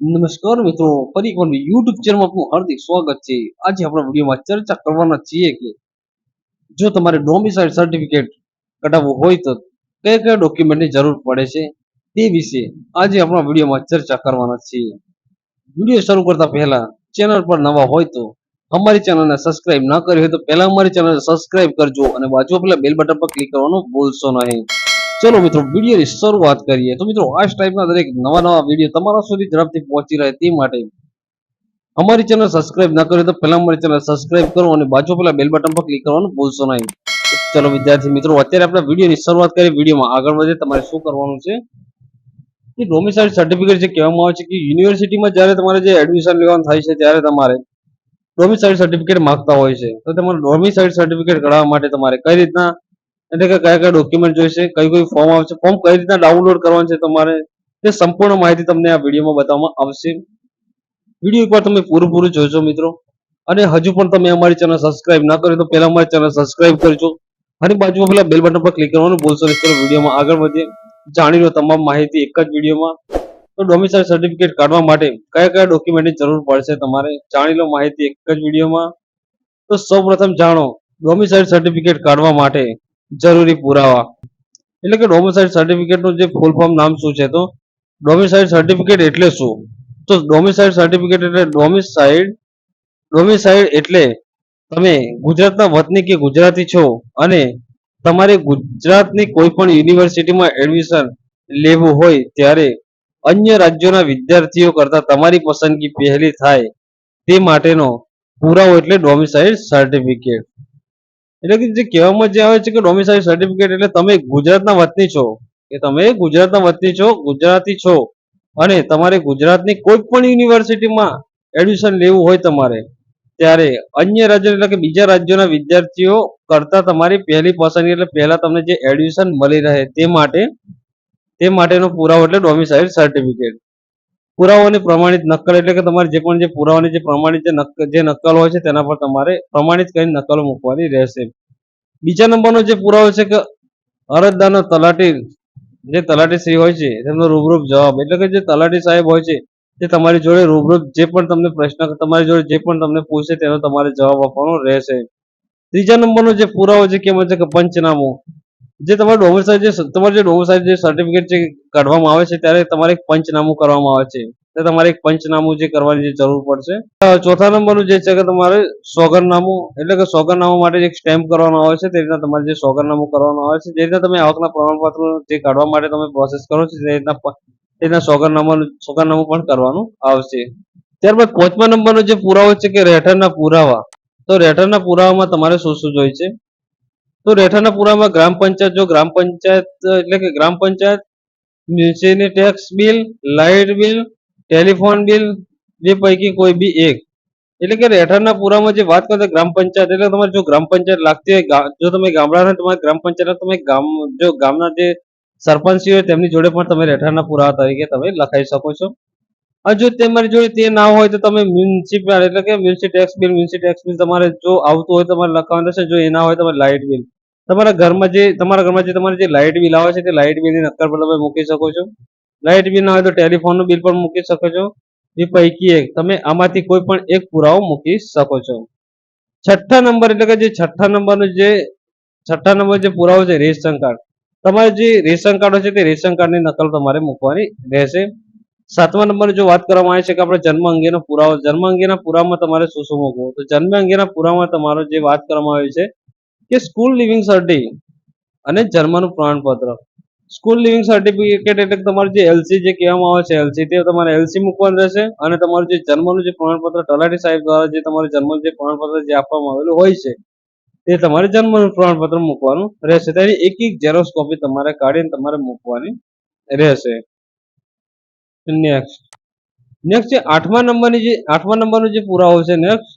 નમસ્કાર મિત્રો, ફરી એકવાર યુટ્યુબ ચેનલમાં આપનું હાર્દિક સ્વાગત છે. આજે આપણે વિડીયોમાં ચર્ચા કરવાના છીએ કે જો તમારે ડોમિસાઇલ સર્ટિફિકેટ કઢાવવું હોય તો કયા કયા ડોક્યુમેન્ટની જરૂર પડે છે તે વિશે આજે આપણા વિડીયોમાં ચર્ચા કરવાના છીએ. વીડિયો શરૂ કરતા પહેલા ચેનલ પર નવા હોય તો અમારી ચેનલને સબસ્ક્રાઇબ ના કરી હોય તો પહેલા અમારી ચેનલને સબસ્ક્રાઇબ કરજો અને બાજુ પેલા બેલ બટન પર ક્લિક કરવાનું ભૂલશો નહીં. ચલો મિત્રો, વિડીયોની શરૂઆત કરીએ. તો મિત્રો, આ ટાઈપના દરેક નવા નવા વીડિયો તમારા સુધી ઝડપથી પહોંચી રહે તે માટે અમારી ચેનલ સબસ્ક્રાઇબ ના કરી તો પહેલા અમારી ચેનલ સબસ્ક્રાઇબ કરો અને બાજુ પેલા બેલ બટન પર ક્લિક કરવાનું ભૂલશો નહીં. ચલો વિદ્યાર્થી મિત્રો, અત્યારે આપણે વિડીયોની શરૂઆત કરીએ. વિડીયોમાં આગળ વધે તમારે શું કરવાનું છે? કે ડોમિસાઇલ સર્ટિફિકેટ જે કહેવામાં આવે છે કે યુનિવર્સિટીમાં જ્યારે તમારે જે એડમિશન લેવાનું થાય છે, ત્યારે તમારે ડોમિસાઇલ સર્ટિફિકેટ માંગતા હોય છે. તો તમારે ડોમિસાઇલ સર્ટિફિકેટ કઢાવવા માટે તમારે કઈ રીતના એટલે કે કયા કયા ડોક્યુમેન્ટ જોઈશે, કઈ કઈ ફોર્મ આવશે ફોર્મ કઈ રીતના ડાઉનલોડ કરવાનું છે તમારે, તે સંપૂર્ણ માહિતી તમને આ વિડીયોમાં બતાવવામાં આવશે. વીડિયો એકવાર તમે પૂરું પૂરું જોજો મિત્રો. અને હજુ પણ તમે અમારી ચેનલ સબસ્ક્રાઇબ ના કરી તો પહેલા અમારી ચેનલ સબસ્ક્રાઇબ કરજો. અને બાજુમાં પેલા બેલ બટન પર ક્લિક કરવાનું ભૂલશો નહીં. વિડીયોમાં આગળ વધીએ. જાણી લો તમામ માહિતી એક જ વિડીયોમાં તો ડોમિસાઇલ સર્ટિફિકેટ કાઢવા માટે કયા કયા ડોક્યુમેન્ટની જરૂર પડશે તમારે જાણી લો માહિતી એક જ વિડીયોમાં તો સૌપ્રથમ જાણો ડોમિસાઇલ સર્ટિફિકેટ કાઢવા માટે જરૂરી પુરાવા. એટલે કે ડોમિસાઇલ સર્ટિફિકેટનું જે ફૂલ ફોર્મ નામ શું છે તો? ડોમિસાઇલ સર્ટિફિકેટ એટલે શું? તો ડોમિસાઇલ સર્ટિફિકેટ એટલે ડોમિસાઇડ ડોમિસાઇડ એટલે તમે ગુજરાતના વતની કે ગુજરાતી છો અને તમારે ગુજરાતની કોઈ પણ યુનિવર્સિટીમાં એડમિશન લેવું હોય ત્યારે અન્ય રાજ્યોના વિદ્યાર્થીઓ કરતા તમારી પસંદગી પહેલી થાય તે માટેનો પુરાવો એટલે ડોમિસાઇલ સર્ટિફિકેટ એટલે કે જે કહેવામાં જે આવે છે કે ડોમિસાઇલ સર્ટિફિકેટ એટલે તમે ગુજરાતના વતની છો. કે તમે ગુજરાતના વતની છો, ગુજરાતી છો. અને તમારે ગુજરાતની કોઈ પણ યુનિવર્સિટીમાં એડમિશન લેવું હોય તમારે, ત્યારે અન્ય રાજ્ય એટલે કે બીજા રાજ્યોના વિદ્યાર્થીઓ કરતા તમારી પહેલી પસંદગી એટલે પહેલા તમને જે એડમિશન મળી રહે તે માટે, તે માટેનો પુરાવો એટલે ડોમિસાઇલ સર્ટિફિકેટ પુરાવાની પ્રમાણિત નકલ એટલે કે તમારે જે પણ જે પુરાવાની જે પ્રમાણિત જે નકલ હોય છે તેના પર તમારે પ્રમાણિત કરીને નકલો મૂકવાની રહેશે. બીજા નંબરનો જે પુરાવો છે કે અરજદારનો તલાટી, જે તલાટી શ્રી હોય છે, તેમનો રૂબરૂપ જવાબ, એટલે કે જે તલાટી સાહેબ હોય છે, તે તમારી જોડે રૂબરૂપ જે પણ તમને પ્રશ્ન, તમારી જોડે જે પણ તમને પૂછે તેનો તમારે જવાબ આપવાનો રહેશે. ત્રીજા નંબરનો જે પુરાવો છે, કેમ છે કે પંચનામું જે તમારે ડોમિસાઇલ જે તમારે જે ડોમિસાઇલ જે સર્ટિફિકેટ જે કાઢવામાં આવે છે, ત્યારે તમારે એક પંચનામું કરવામાં આવે છે. તો તમારે એક પંચનામું જે કરવાની જે જરૂર પડશે. ચોથા નંબરનું જે છે કે તમારે સોગરનામું એટલે કે સોગરનામું માટે એક સ્ટેમ્પ કરવાનો આવે છે, તે રીતના તમારે જે સોગરનામું કરવાનું આવે છે, જે રીતના તમે આવકના પ્રમાણપત્ર જે કાઢવા માટે તમે પ્રોસેસ કરો છો, તે રીતના તે રીતના સોગરનામાનું સોગરનામું પણ કરવાનું આવશે. ત્યારબાદ પાંચમા નંબરનો જે પુરાવો છે કે રહેઠાણના પુરાવા. તો રહેઠાણના પુરાવામાં તમારે શું શું જોઈએ છે? તો રહેઠાણના પુરામાં ગ્રામ પંચાયત જો ગ્રામ પંચાયત, એટલે કે ગ્રામ પંચાયત નીચેની tax bill, light bill, telephone bill, જે પૈકી કોઈ બી એક. એટલે કે રહેઠાણના પુરામાં જે વાત કરો તો ગ્રામ પંચાયત, એટલે તમારે જો ગ્રામ પંચાયત લાગતી હોય જો તમે ગામડાના તમારે ગ્રામ પંચાયત તમે ગામ, જો ગામના જે સરપંચી હોય તેમની જોડે પણ તમે રહેઠાણના પુરાવા તરીકે તમે લખાઈ શકો છો. અને જો તમારી જોડે તે ના હોય તો તમે મ્યુનિસિપલ, એટલે કે municipal tax bill, municipal tax bill તમારે જો આવતું હોય તમારે લખવાનું રહેશે, જો એ ના હોય તમારે લાઇટ બિલ. તમારા ઘરમાં જે તમારા ઘરમાં જે તમારે જે લાઇટ બિલ આવે છે, તે લાઇટ બિલની નકલ પર તમે મૂકી શકો છો. લાઇટ બિલ ના હોય તો ટેલિફોનનું બિલ પણ મૂકી શકો છો. એ પૈકી એક, તમે આમાંથી કોઈ પણ એક પુરાવો મૂકી શકો છો. છઠ્ઠા નંબર એટલે કે જે છઠ્ઠા નંબરનું જે છઠ્ઠા નંબર જે પુરાવો છે, રેશન કાર્ડ. તમારે જે રેશન કાર્ડ છે, તે રેશન કાર્ડની નકલ તમારે મૂકવાની રહેશે. સાતમા નંબર જો વાત કરવામાં આવે છે કે આપણે જન્મ અંગેનો પુરાવો જન્મ અંગેના પુરાવામાં તમારે શું શું મૂકવું? તો જન્મ અંગેના પુરાવામાં તમારો જે વાત કરવામાં આવી છે કે સ્કૂલ લિવિંગ સર્ટી અને જન્મનું પ્રમાણપત્ર. સ્કૂલ લિવિંગ સર્ટિફિકેટ એટલે તમારું જે એલસી જે કહેવામાં આવે છે એલસી તે તમારે એલસી મૂકવાનું રહેશે અને તમારું જે જન્મનું જે પ્રમાણપત્ર તલાટી સાહેબ દ્વારા જે તમારું જન્મ જે પ્રમાણપત્ર જે આપવામાં આવેલું હોય છે, તે તમારે જન્મનું પ્રમાણપત્ર મૂકવાનું રહેશે. તેની એક એક ઝેરોક્સ કોપી તમારે કાઢીને તમારે મૂકવાની રહેશે. નેક્સ્ટ નેક્સ્ટ જે આઠમા નંબરની જે, આઠમા નંબરનો જે પુરાવો છે નેક્સ્ટ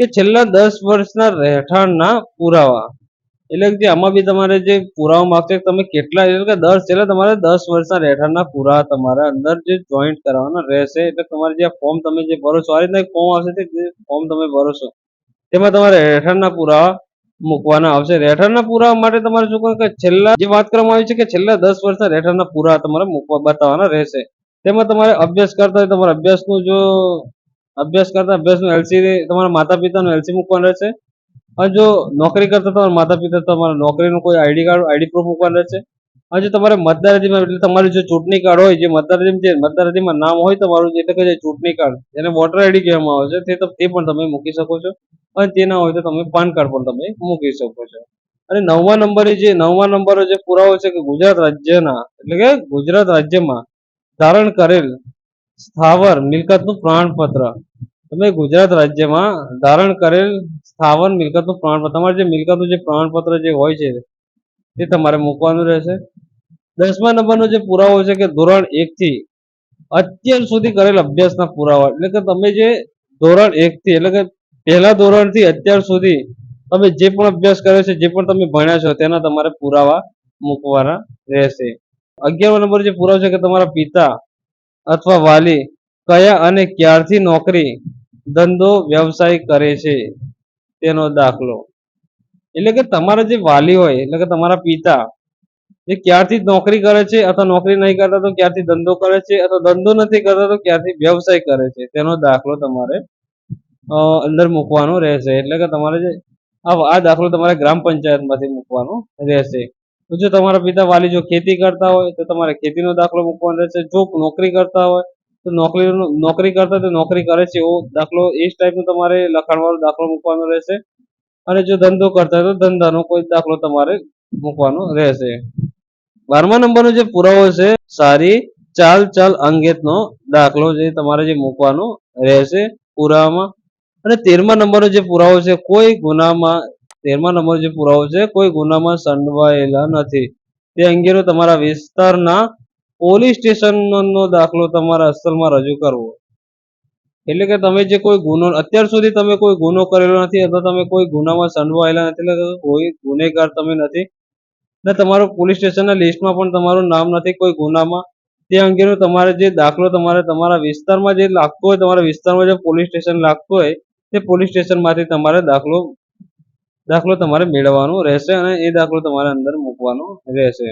કે છેલ્લા દસ વર્ષના રહેઠાણના પુરાવા. એટલે કે આમાં બી તમારે જે પુરાવા માંગશે તમે કેટલા એટલે કે દસ છેલ્લા તમારે દસ વર્ષના રહેઠાણના પુરાવા તમારા અંદર જે જોઈન્ટ કરવાના રહેશે, એટલે તમારે જે ફોર્મ તમે જે ભરો છો આ રીતના ફોર્મ આવશે તે ફોર્મ તમે ભરો છો તેમાં તમારે રહેઠાણના પુરાવા મૂકવાના આવશે. રહેઠાણના પુરાવા માટે તમારે શું કે છેલ્લા જે વાત કરવામાં આવી છે કે છેલ્લા દસ વર્ષના રહેઠાણના પુરાવા તમારે મૂકવા બતાવવાના રહેશે. તેમાં તમારે અભ્યાસ કરતા હોય, તમારા અભ્યાસનું જો અભ્યાસ કરતા અભ્યાસનું એલસી તમારા માતા પિતાનું એલસી મૂકવાનું રહેશે. અને જો નોકરી કરતા તમારા માતા પિતા તમારા નોકરીનું કોઈ આઈડી કાર્ડ આઈડી પ્રૂફ મૂકવાનું રહેશે. અને જો તમારે મતદાર યાદીમાં એટલે તમારું જે ચૂંટણી કાર્ડ હોય, જે મતદાર મતદાર નામ હોય તમારું, એટલે કે જે ચૂંટણી કાર્ડ, જેને વોટર આઈડી કહેવામાં આવે છે, તે તે પણ તમે મૂકી શકો છો. અને તે ના હોય તો તમે પાન કાર્ડ પણ તમે મૂકી શકો છો. અને નવમા નંબરે જે, નવમા નંબરે જે પુરાવો છે કે ગુજરાત રાજ્યના, એટલે કે ગુજરાત રાજ્યમાં ધારણ કરેલ સ્થાવર, મિલકતનું પ્રમાણપત્ર. તમે ગુજરાત રાજ્યમાં ધારણ કરેલ સ્થાવર, મિલકતનું પ્રમાણપત્ર, તમારે જે મિલકતનું જે પ્રમાણપત્ર જે હોય છે, તે તમારે મૂકવાનું રહેશે. દસમા નંબરનો જે પુરાવો છે કે ધોરણ એકથી અત્યાર સુધી કરેલ અભ્યાસના પુરાવા, એટલે કે તમે જે ધોરણ એકથી, એટલે કે પહેલા ધોરણથી અત્યાર સુધી તમે જે પણ અભ્યાસ કર્યો છે, જે પણ તમે ભણ્યા છો, તેના તમારે પુરાવા મૂકવાના રહેશે. અગિયારમો નંબર જે પુરાવો છે કે તમારા પિતા અથવા વાલી કયા અને ક્યારથી નોકરી, ધંધો, વ્યવસાય કરે છે તેનો દાખલો. એટલે કે તમારા જે વાલી હોય, એટલે કે તમારા પિતા, એ ક્યારથી નોકરી કરે છે અથવા નોકરી નહીં કરતા તો ક્યારથી ધંધો કરે છે અથવા ધંધો નથી કરતા તો ક્યારથી વ્યવસાય કરે છે તેનો દાખલો તમારે અંદર મૂકવાનો રહેશે. એટલે કે તમારે જે આ દાખલો તમારે ગ્રામ પંચાયતમાંથી મૂકવાનો રહેશે. તો જો તમારા પિતા વાલી જો ખેતી કરતા હોય, તો તમારે ખેતીનો દાખલો મૂકવાનો રહેશે. જો નોકરી કરતા હોય, તો નોકરીનો, નોકરી કરતા તો નોકરી કરે છે એવો દાખલો, એ જ ટાઈપનો તમારે લખાણવાળો દાખલો મૂકવાનો રહેશે. અને જો ધંધો કરતા તો ધંધાનો કોઈ દાખલો તમારે મૂકવાનો રહેશે. બારમા નંબરનો જે પુરાવો છે, સારી ચાલ ચાલ અંગેતનો દાખલો જે તમારે જે મૂકવાનો રહેશે પુરાવામાં. અને તેરમા નંબરનો જે પુરાવો છે, કોઈ ગુનામાં તેરમા નંબર જે પુરાવો છે, કોઈ ગુનામાં સંડવાયેલા નથી. તે અંગેનો તમારા વિસ્તારના પોલીસ સ્ટેશનનો દાખલો તમારા અસલમાં રજૂ કરવો. એટલે કે તમે જે કોઈ ગુનો, અત્યાર સુધી તમે કોઈ ગુનો કરેલો નથી અથવા તમે કોઈ ગુનામાં સંડવાયેલા નથી, એટલે કોઈ ગુનેગાર તમે નથી, ને તમારું પોલીસ સ્ટેશનના લિસ્ટમાં પણ તમારું નામ નથી કોઈ ગુનામાં, તે અંગેનો તમારે જે દાખલો તમારે તમારા વિસ્તારમાં જે લાગતો હોય, તમારા વિસ્તારમાં જે પોલીસ સ્ટેશન લાગતું હોય, તે પોલીસ સ્ટેશનમાંથી તમારે દાખલો દાખલો તમારે મેળવવાનો રહેશે અને એ દાખલો તમારે અંદર મૂકવાનો રહેશે.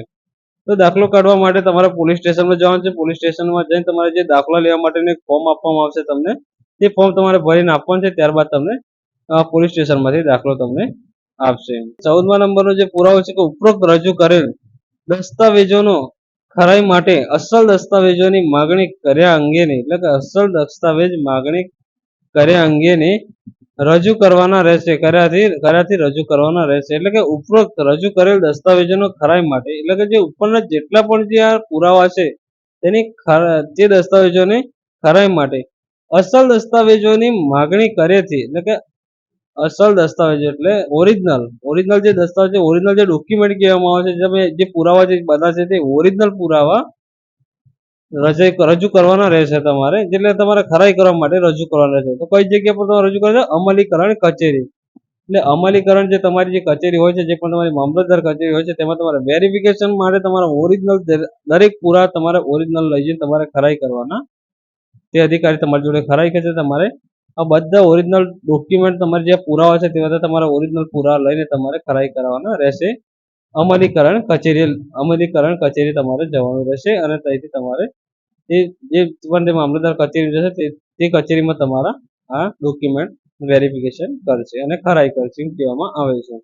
તો દાખલો કાઢવા માટે તમારે પોલીસ સ્ટેશનમાં જવાનું છે. પોલીસ સ્ટેશનમાં જઈને તમારે જે દાખલા લેવા માટેનું એક ફોર્મ આપવામાં આવશે તમને, તે ફોર્મ તમારે ભરીને આપવાનું છે. ત્યારબાદ તમને પોલીસ સ્ટેશનમાંથી દાખલો તમને આપશે. ચૌદમા નંબરનો જે પુરાવો છે કે ઉપરોક્ત રજૂ કરેલ દસ્તાવેજોનો ખરાઈ માટે અસલ દસ્તાવેજોની માગણી કર્યા અંગેની, એટલે કે અસલ દસ્તાવેજ માગણી કર્યા અંગેની રજૂ કરવાના રહેશે, કર્યાથી કર્યાથી રજૂ કરવાના રહેશે. એટલે કે ઉપરોક્ત રજૂ કરેલ દસ્તાવેજોનો ખરાઈ માટે, એટલે કે જે ઉપરના જેટલા પણ જે આ પુરાવા છે, તેની તે દસ્તાવેજોની ખરાઈ માટે. અસલ દસ્તાવેજોની માગણી કરેથી એટલે કે અસલ દસ્તાવેજ એટલે ઓરિજિનલ ઓરિજિનલ જે દસ્તાવેજ ઓરિજિનલ જે ડોક્યુમેન્ટ કહેવામાં આવે છે, જે જે પુરાવા જે બધા છે તે ઓરિજિનલ પુરાવા રજૂ કરવાના રહેશે તમારે એટલે તમારે ખરાઈ કરવા માટે રજૂ કરવાના રહેશે. તો કઈ જગ્યા પર તમારે રજૂ કરશે અમલીકરણ કચેરી. એટલે અમલીકરણ જે તમારી જે કચેરી હોય છે, જે પણ તમારી મામલતદાર કચેરી હોય છે, તેમાં તમારે વેરિફિકેશન માટે તમારા ઓરિજિનલ દરેક પુરા તમારે ઓરિજિનલ લઈ જઈને તમારે ખરાઈ કરવાના. તે અધિકારી તમારી જોડે ખરાઈ કરશે, તમારે આ બધા ઓરિજિનલ ડોક્યુમેન્ટ તમારે જે પુરાવા છે તે બધા તમારા ઓરિજિનલ પુરાવા લઈને તમારે ખરાઈ કરવાના રહેશે. અમલીકરણ કચેરી અમલીકરણ કચેરી તમારે જવાનું રહેશે અને ત્યાંથી તમારે તે જે પણ તે મામલતદાર કચેરી તે તે કચેરીમાં તમારા આ ડોક્યુમેન્ટ વેરિફિકેશન કરશે અને ખરાઈ કરશે એમ કહેવામાં આવે છે.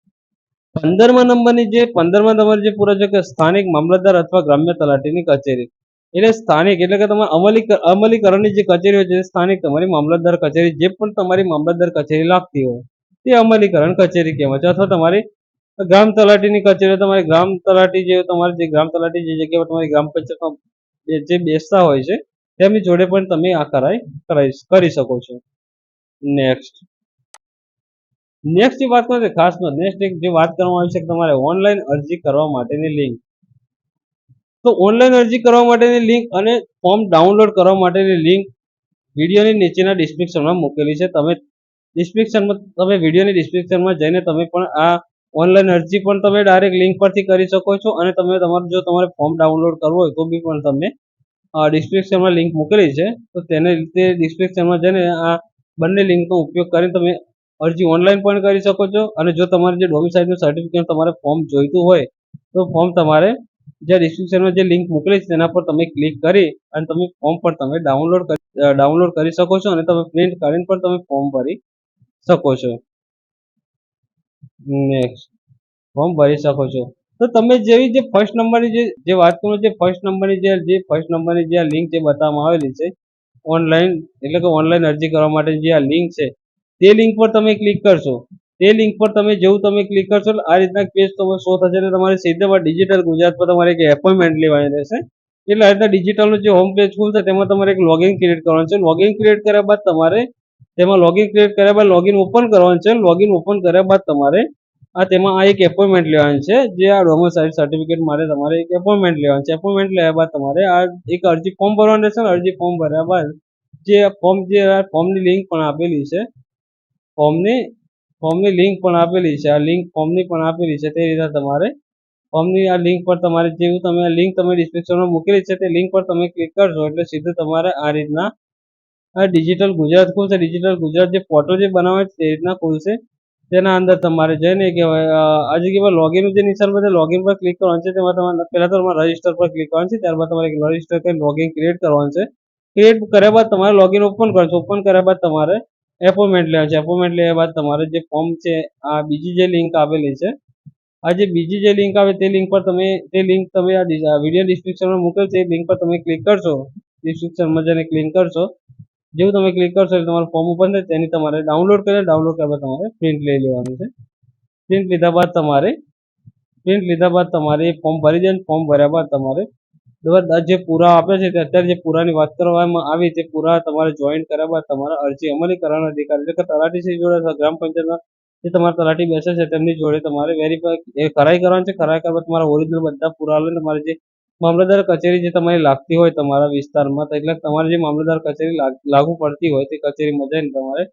પંદરમા નંબરની જે, પંદરમા નંબર જે પૂરા છે કે સ્થાનિક મામલતદાર અથવા ગ્રામ્ય તલાટીની કચેરી. એટલે સ્થાનિક, એટલે કે તમારે અમલી અમલીકરણની જે કચેરી હોય છે સ્થાનિક તમારી મામલતદાર કચેરી, જે પણ તમારી મામલતદાર કચેરી લાગતી હોય, તે અમલીકરણ કચેરી કહેવાય છે. અથવા તમારી ગ્રામ તલાટીની કચેરી તમારી ગ્રામ તલાટી જે, તમારી જે ગ્રામ તલાટી જે જગ્યા પર તમારી ગ્રામ પંચાયતમાં જે બેસતા હોય છે, તેમની જોડે પણ તમે આ કરાઈ કરાઈ કરી શકો છો. નેક્સ્ટ નેક્સ્ટ જે વાત કરીએ, ખાસ નેક્સ્ટ એક જે વાત કરવામાં આવી છે કે તમારે ઓનલાઈન અરજી કરવા માટેની લિંક તો ઓનલાઈન અરજી કરવા માટેની લિંક અને ફોર્મ ડાઉનલોડ કરવા માટેની લિંક વિડીયોની નીચેના ડિસ્ક્રિપ્શનમાં મૂકેલી છે. તમે ડિસ્ક્રિપ્શનમાં તમે વિડીયોની ડિસ્ક્રિપ્શનમાં જઈને તમે પણ આ ઓનલાઈન અરજી પણ તમે ડાયરેક્ટ લિંક પરથી કરી શકો છો અને તમે તમારું જો તમારે ફોર્મ ડાઉનલોડ કરવું હોય તો બી પણ તમે ડિસ્ક્રિપ્શનમાં લિંક મૂકેલી છે. તો તેને તે ડિસ્ક્રિપ્શનમાં જઈને આ બંને લિંકનો ઉપયોગ કરીને તમે અરજી ઓનલાઈન પણ કરી શકો છો અને જો તમારે જે ડોમિસાઇલનું સર્ટિફિકેટ તમારે ફોર્મ જોઈતું હોય તો ફોર્મ તમારે જે ડિસ્ક્રિપ્શનમાં જે લિંક મોકલી છે તેના પર તમે ક્લિક કરી અને તમે ફોર્મ પર તમે ડાઉનલોડ કરી ડાઉનલોડ કરી શકો છો અને તમે પ્રિન્ટ કાઢીને પણ તમે ફોર્મ ભરી શકો છો. નેક્સ્ટ ફોર્મ ભરી શકો છો. તો તમે જેવી જે ફર્સ્ટ નંબરની જે વાત કરું જે ફર્સ્ટ નંબરની જે જે ફર્સ્ટ નંબરની જે લિંક જે બતાવવામાં આવેલી છે ઓનલાઈન એટલે કે ઓનલાઈન અરજી કરવા માટે જે આ લિંક છે, તે લિંક પર તમે ક્લિક કરશો. તે લિંક પર તમે જેવું તમે ક્લિક કરશો આ રીતના પેજ તમે શો થશે અને તમારે સીધા ડિજિટલ ગુજરાત પર તમારે એક એપોઇન્ટમેન્ટ લેવાની રહેશે. એટલે આ રીતના ડિજિટલનું જે હોમ પેજ ખુલશે, તેમાં તમારે એક લોગિન ક્રિએટ કરવાનું છે. લોગિન ક્રિએટ કર્યા બાદ તમારે તેમાં લોગિન ક્રિએટ કર્યા બાદ લોગિન ઓપન કરવાનું છે. લોગિન ઓપન કર્યા બાદ તમારે આ તેમાં આ એક એપોઇન્ટમેન્ટ લેવાની છે. જે આ ડોમોસાઇલ સર્ટિફિકેટ માટે તમારે એક એપોઇન્ટમેન્ટ લેવાનું છે. એપોઇન્ટમેન્ટ લેવા બાદ તમારે આ એક અરજી ફોર્મ ભરવાનું રહેશે અરજી ફોર્મ ભર્યા બાદ જે ફોર્મ જે ફોર્મની લિંક પણ આપેલી છે. ફોર્મની ફોર્મની લિંક પણ આપેલી છે. આ લિંક ફોર્મની પણ આપેલી છે. તે રીતે તમારે ફોર્મની આ લિંક પર તમારે જેવું તમે લિંક તમે ડિસ્ક્રિપ્શનમાં મૂકેલી છે, તે લિંક પર તમે ક્લિક કરશો એટલે સીધું તમારે આ રીતના આ ડિજિટલ ગુજરાત ખુલશે. ડિજિટલ ગુજરાત જે ફોટો જે બનાવે છે તે રીતના ખુલશે. તેના અંદર તમારે જઈને કહેવાય આ જગ્યા પર લોગિન જે નિશાન બધે લોગિન પર ક્લિક કરવાનું છે. તેમાં તમારે પહેલાં તો તમારે રજિસ્ટર પર ક્લિક કરવાનું છે. ત્યારબાદ તમારે રજિસ્ટર કરી લોગિન ક્રિએટ કરવાનું છે. ક્રિએટ કર્યા બાદ તમારે લોગિન ઓપન કરવાનું છે. ઓપન કર્યા બાદ તમારે એપોઇન્ટમેન્ટ લેવાનું છે. એપોઇન્ટમેન્ટ લેવા બાદ તમારે જે ફોર્મ છે, આ બીજી જે લિંક આવેલી છે, આ જે બીજી જે લિંક આવે તે લિંક પર તમે, તે લિંક તમે આ વીડિયો ડિસ્ક્રિપ્શનમાં મૂકેલ છે. એ લિંક પર તમે ક્લિક કરશો. ડિસ્ક્રિપ્શનમાં જઈને ક્લિક કરશો. જેવું તમે ક્લિક કરશો એટલે તમારું ફોર્મ ઓપન થાય, તેની તમારે ડાઉનલોડ કરી ડાઉનલોડ કર્યા બાદ તમારે પ્રિન્ટ લઈ લેવાનું છે. પ્રિન્ટ લીધા બાદ તમારે પ્રિન્ટ લીધા બાદ તમારે એ ફોર્મ ભરી દે ફોર્મ ભર્યા બાદ તમારે બધા જે પૂરા આપે છે તે અત્યારે જે પૂરાની વાત કરવામાં આવી તે પૂરા તમારે જોઈન કર્યા બાદ તમારા અરજી અમલીકરણ અધિકાર એટલે કે તલાટી શ્રી જોડે ગ્રામ પંચાયતના જે તમારા તલાટી બેસે છે તેમની જોડે તમારે વેરીફાઈ એ ખરાઈ કરવાનું છે. ખરાઈ કરવા તમારા ઓરિજિનલ બધા પુરાવા તમારે જે મામલતદાર કચેરી જે તમારી લાગતી હોય તમારા વિસ્તારમાં એટલે તમારે જે મામલતદાર કચેરી લાગુ પડતી હોય તે કચેરીમાં જઈને તમારે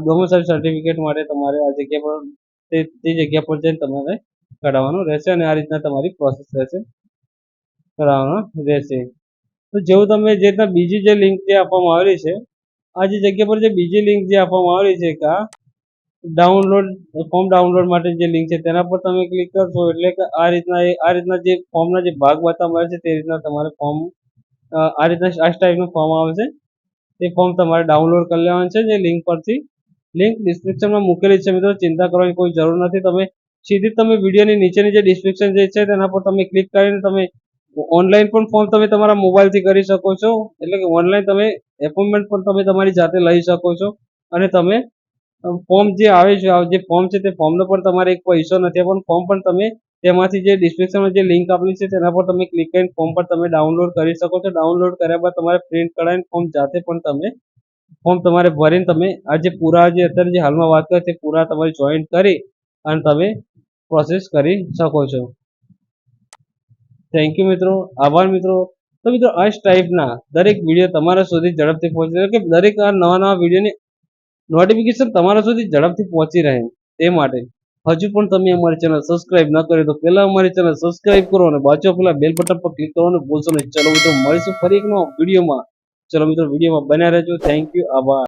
ડોમિસાઇલ સર્ટિફિકેટ માટે તમારે આ જગ્યા પર, તે જગ્યા પર જઈને તમારે કઢાવવાનું રહેશે અને આ રીતના તમારી પ્રોસેસ રહેશે. કરાવવાનો રહેશે. તો જેવું તમે જે રીતના બીજી જે લિંક જે આપવામાં આવેલી છે, આ જે જગ્યા પર જે બીજી લિંક જે આપવામાં આવેલી છે, કા ડાઉનલોડ ફોર્મ ડાઉનલોડ માટે જે લિંક છે, તેના પર તમે ક્લિક કરશો એટલે કે આ રીતના આ રીતના જે ફોર્મના જે ભાગ બતાવવામાં છે, તે રીતના તમારે ફોર્મ આ રીતના આ ટાઈપનું ફોર્મ આવે છે તે ફોર્મ તમારે ડાઉનલોડ કરી લેવાનું છે, જે લિંક પરથી. લિંક ડિસ્ક્રિપ્શનમાં મૂકેલી છે, મિત્રો. ચિંતા કરવાની કોઈ જરૂર નથી. તમે સીધી તમે વિડીયોની નીચેની જે ડિસ્ક્રિપ્શન જે છે, તેના પર તમે ક્લિક કરીને તમે ઓનલાઈન પણ ફોર્મ તમે તમારા મોબાઈલથી કરી શકો છો. એટલે કે ઓનલાઈન તમે એપોઇન્ટમેન્ટ પણ તમે તમારી જાતે લઈ શકો છો. અને તમે ફોર્મ જે આવે છે જે ફોર્મ છે તે ફોર્મનો પણ તમારે એક પૈસો નથી. પણ ફોર્મ પણ તમે તેમાંથી જે ડિસ્ક્રિપ્શનમાં જે લિંક આપેલી છે તેના પર તમે ક્લિક કરીને ફોર્મ પર તમે ડાઉનલોડ કરી શકો છો. ડાઉનલોડ કર્યા બાદ તમારે પ્રિન્ટ કઢાવીને ફોર્મ જાતે પણ તમે ફોર્મ તમારે ભરીને તમે આ જે પૂરા જે અત્યારે જે હાલમાં વાત કરે તે પૂરા તમારે જોઈન કરી અને તમે પ્રોસેસ કરી શકો છો. થેન્ક યુ મિત્રો. આભાર મિત્રો. તો મિત્રો આ ટાઈપના દરેક વીડિયો તમારા સુધી ઝડપથી પહોંચે કે દરેક આ નવા નવા વિડીયોની નોટિફિકેશન તમારા સુધી ઝડપથી પહોંચી રહે. તે માટે હજુ પણ તમે અમારી ચેનલ સબસ્ક્રાઇબ ન કરી તો પહેલા અમારી ચેનલ સબસ્ક્રાઇબ કરો અને બાજુ પેલા બેલ બટન પર ક્લિક કરવાનું ભૂલશો નહીં. ચલો મિત્રો, મળીશું ફરી એક વિડીયોમાં ચલો મિત્રો વિડીયોમાં બન્યા રહેજો. થેન્ક યુ આભાર.